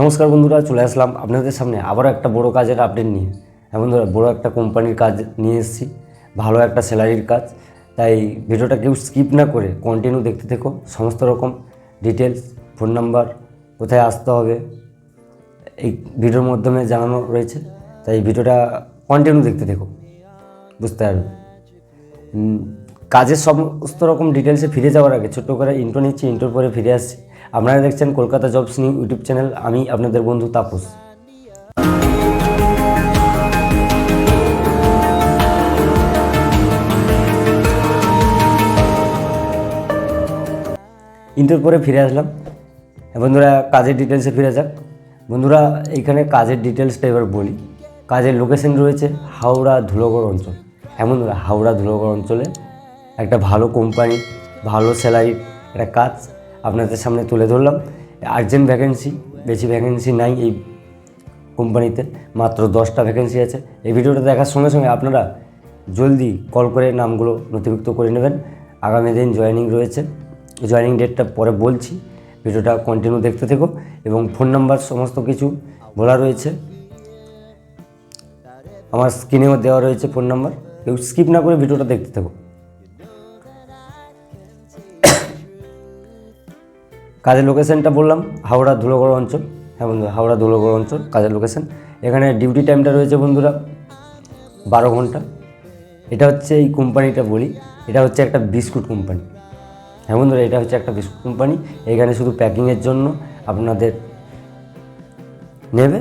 নমস্কার বন্ধুরা, চলে আসলাম আপনাদের সামনে আবারও একটা বড় কাজের আপডেট নিয়ে। হ্যাঁ বন্ধুরা, বড় একটা কোম্পানির কাজ নিয়ে এসেছি, ভালো একটা স্যালারির কাজ। তাই ভিডিওটা কেউ স্কিপ না করে কন্টিনিউ দেখতে থেকো, সমস্ত রকম ডিটেলস ফোন নাম্বার কোথায় আসতে হবে, এই ভিডিওর মাধ্যমে জানানো রয়েছে। তাই ভিডিওটা কন্টিনিউ দেখতে থেকো, বুঝতে পারবে? কাজের সমস্ত রকম ডিটেলসে ফিরে যাওয়ার আগে ছোট্ট করে ইন্টো নিচ্ছি ইন্টোর পরে ফিরে আসছি। আপনারা দেখছেন Kolkata jobs new YouTube channel, আমি আপনাদের বন্ধু তাপস। ইন্টোর পরে ফিরে আসলাম। বন্ধুরা, কাজের ডিটেলসে ফিরে যাক। বন্ধুরা এইখানে কাজের ডিটেলসটা এবার বলি। কাজের লোকেশন রয়েছে হাওড়া ধুলোগড় অঞ্চল। এমন হাওড়া ধুলোগড় অঞ্চলে একটা ভালো কোম্পানি ভালো স্যালারির একটা কাজ। আপনাদের সামনে তুলে ধরলাম। আর্জেন্ট ভ্যাকেন্সি বেশি ভ্যাকেন্সি নাই এই কোম্পানিতে মাত্র দশটা ভ্যাকেন্সি আছে। এই ভিডিওটা দেখার সঙ্গে সঙ্গে আপনারা জলদি কল করে নামগুলো নথিভুক্ত করে নেবেন। আগামী দিন জয়েনিং রয়েছে। জয়েনিং ডেটটা পরে বলছি। ভিডিওটা কন্টিনিউ দেখতে থেকো এবং ফোন নাম্বার সমস্ত কিছু বলা রয়েছে। আমার স্ক্রিনেও দেওয়া রয়েছে ফোন নাম্বার কেউ স্কিপ না করে ভিডিওটা দেখতে থাকো। কাজের লোকেশনটা বললাম, হাওড়া ধুলোগড় অঞ্চল। হ্যাঁ বন্ধু হাওড়া ধুলোগড় অঞ্চল, কাজের লোকেশন এখানে ডিউটি টাইমটা রয়েছে বন্ধুরা বারো ঘণ্টা। এটা হচ্ছে এই কোম্পানিটা বলি, এটা হচ্ছে একটা বিস্কুট কোম্পানি হ্যাঁ বন্ধুরা, এটা হচ্ছে একটা বিস্কুট কোম্পানি এখানে শুধু প্যাকিংয়ের জন্য আপনাদের নেবে।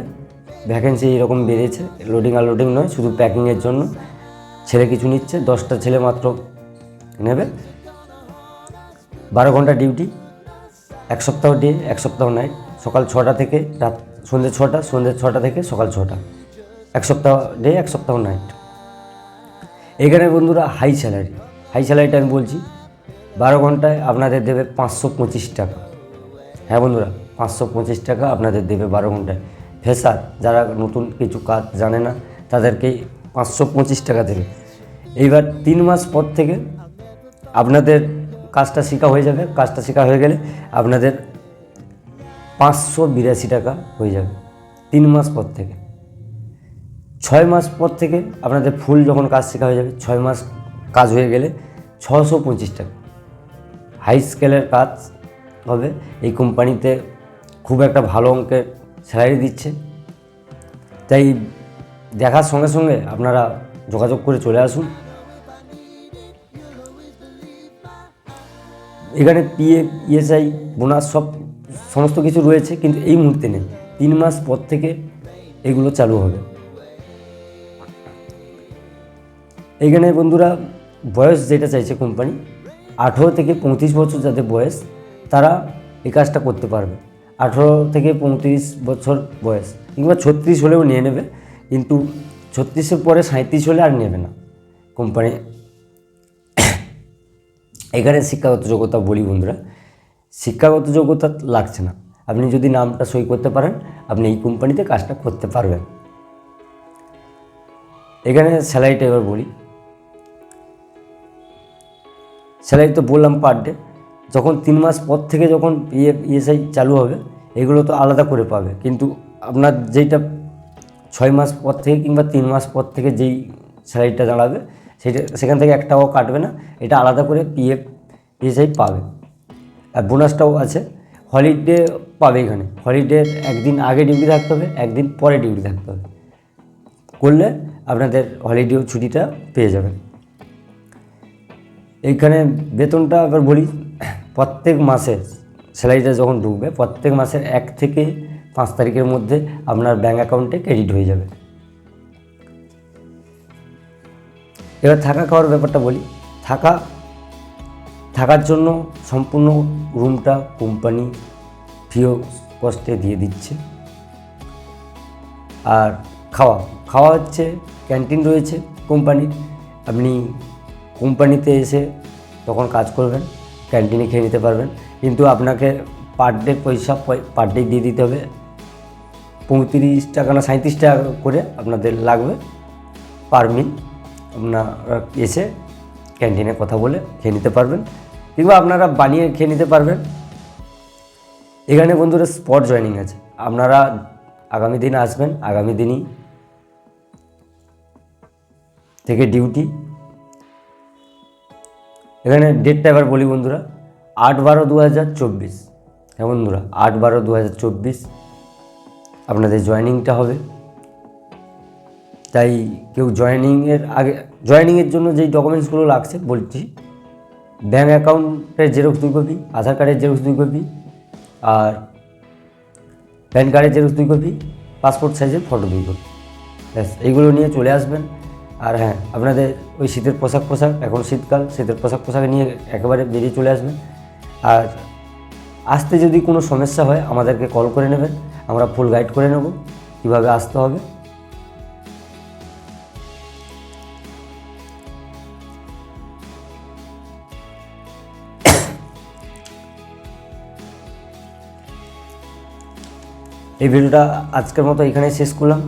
ভ্যাকেন্সি এরকম বেরিয়েছে লোডিং আনলোডিং নয়, শুধু প্যাকিংয়ের জন্য। ছেলে কিছু নিচ্ছে, দশটা ছেলে মাত্র নেবে। বারো ঘণ্টা ডিউটি এক সপ্তাহ ডে, এক সপ্তাহ নাইট, সকাল ছটা থেকে রাত সন্ধ্যে ছটা সন্ধ্যে ছটা থেকে সকাল ছটা। এক সপ্তাহ ডে, এক সপ্তাহ নাইট। এখানে বন্ধুরা হাই স্যালারি হাই স্যালারিটা আমি বলছি, বারো ঘন্টায় আপনাদের দেবে পাঁচশো পঁচিশ টাকা। হ্যাঁ বন্ধুরা, পাঁচশো পঁচিশ টাকা আপনাদের দেবে বারো ঘন্টায়। ফেসার যারা নতুন কিছু কাজ জানে না, তাদেরকে পাঁচশো পঁচিশ টাকা দেবে। এইবার তিন মাস পর থেকে আপনাদের কাজটা শেখা হয়ে যাবে, কাজটা শেখা হয়ে গেলে আপনাদের পাঁচশো বিরাশি টাকা হয়ে যাবে তিন মাস পর থেকে। ছয় মাস পর থেকে আপনাদের ফুল যখন কাজ শেখা হয়ে যাবে, ছয় মাস কাজ হয়ে গেলে ছশো পঁচিশ টাকা। হাই স্কেলের কাজ হবে, এই কোম্পানিতে খুব একটা ভালো অঙ্কের স্যালারি দিচ্ছে। তাই দেখার সঙ্গে সঙ্গে আপনারা যোগাযোগ করে চলে আসুন। এখানে পিএফ ইএসআই বোনাস সব সমস্ত কিছু রয়েছে, কিন্তু এই মুহূর্তে নেই। তিন মাস পর থেকে এগুলো চালু হবে। এইখানে বন্ধুরা, বয়স যেটা চাইছে কোম্পানি আঠেরো থেকে পঁয়ত্রিশ বছর যাদের বয়স, তারা এই কাজটা করতে পারবে। আঠেরো থেকে পঁয়ত্রিশ বছর বয়স, কিংবা ছত্রিশ হলেও নিয়ে নেবে, কিন্তু ছত্রিশের পরে সাঁত্রিশ হলে আর নেবে না। কোম্পানি এখানে শিক্ষাগত যোগ্যতা বলি বন্ধুরা, শিক্ষাগত যোগ্যতা লাগছে না। আপনি যদি নামটা সই করতে পারেন, আপনি এই কোম্পানিতে কাজটা করতে পারবেন। এখানে স্যালারিটা এবার বলি। স্যালারি তো বললাম পার ডে যখন তিন মাস পর থেকে যখন পিএফ ইএসআই চালু হবে, এগুলো তো আলাদা করে পাবে। কিন্তু আপনার যেইটা ছয় মাস পর থেকে কিংবা তিন মাস পর থেকে যেই স্যালারিটা দাঁড়াবে সেটা সেখান থেকে একটাও কাটবে না, এটা আলাদা করে পিএফ ইএসআই পাবে। আর বোনাসটাও আছে। হলিডে পাবে এখানে। হলিডে একদিন আগে ডিউটি থাকতে হবে, একদিন পরে ডিউটি থাকতে হবে। করলে আপনাদের হলিডে ছুটিটা পেয়ে যাবেন। এইখানে বেতনটা এবার বলি, প্রত্যেক মাসে স্যালারিটা যখন ঢুকবে, প্রত্যেক মাসের এক থেকে পাঁচ তারিখের মধ্যে আপনার ব্যাঙ্ক অ্যাকাউন্টে ক্রেডিট হয়ে যাবে। এবার থাকা খাওয়ার ব্যাপারটা বলি। থাকা, থাকার জন্য সম্পূর্ণ রুমটা কোম্পানি ফিও কস্টে দিয়ে দিচ্ছে। আর খাওয়া খাওয়া হচ্ছে, ক্যান্টিন রয়েছে কোম্পানির। আপনি কোম্পানিতে এসে তখন কাজ করবেন, ক্যান্টিনে খেয়ে নিতে পারবেন। কিন্তু আপনাকে পার ডে পয়সা পার ডে দিয়ে দিতে হবে। পঁয়ত্রিশ টাকা না সাঁত্রিশ টাকা করে আপনাদের লাগবে পার মিল। আপনারা এসে ক্যান্টিনে কথা বলে খেয়ে নিতে পারবেন কিংবা আপনারা বানিয়ে খেয়ে নিতে পারবেন। এখানে বন্ধুরা স্পট জয়েনিং আছে। আপনারা আগামী দিন আসবেন, আগামী দিনই থেকে ডিউটি এখানে ডেটটা এবার বলি বন্ধুরা, আট বারো দু হাজার চব্বিশ। হ্যাঁ বন্ধুরা, আট বারো দু হাজার চব্বিশ আপনাদের জয়েনিংটা হবে। তাই কেউ জয়েনিংয়ের আগে জয়েনিংয়ের জন্য যেই ডকুমেন্টসগুলো লাগছে বলছি ব্যাঙ্ক অ্যাকাউন্টের জেরক্স দুই কপি আধার কার্ডের জেরক্স দুই কপি আর প্যান কার্ডের জেরক্স দুই কপি পাসপোর্ট সাইজের ফটো দুই কপি ব্যাস, এইগুলো নিয়ে চলে আসবেন। আর হ্যাঁ আপনাদের ওই শীতের পোশাক পোশাক, এখন শীতকাল, শীতের পোশাক পোশাক নিয়ে একেবারে বেরিয়ে চলে আসবেন। আর আসতে যদি কোনো সমস্যা হয়, আমাদেরকে কল করে নেবেন, আমরা ফুল গাইড করে নেব, কীভাবে আসতে হবে। এই ভিডিওটা আজকের মতো এখানে শেষ করলাম।